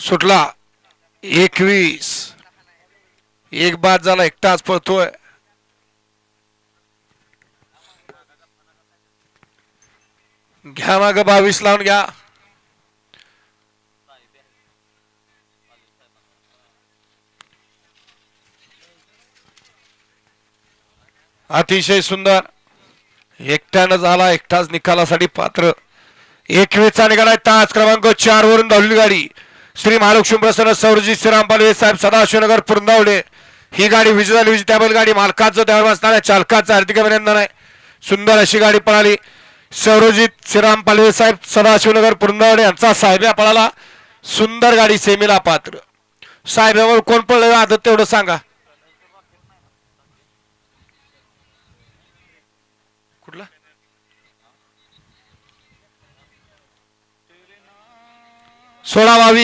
सुटला. एकवीस. एक बाद झाला एकटाच पळतोय. घ्या माग बावीस लावून घ्या. अतिशय सुंदर. एकट्यानं झाला एकटाच निकालासाठी पात्र. एकवीसचा निकाल आहे तास क्रमांक चार वरून धावलेली गाडी. श्री महालक्ष्मी प्रसन्न सौरजी श्रीराम पालवे साहेब सदाशिवनगर पुरंदावडे. ही गाडी विजय झाली विजय त्यामुळे गाडी. मालकाचं त्यावर असणाऱ्या चालकाचं हार्दिक अभिनंदन आहे. सुंदर अशी गाडी पळाली. सौरजित श्रीराम पालवे साहेब सदाशिवनगर पुरंदावडे यांचा साहेब्या पळाला. सुंदर गाडी सेमीला पात्र. साहेबावर कोण पळलं आदत तेवढं सांगा. कुठला? सोळा बावीस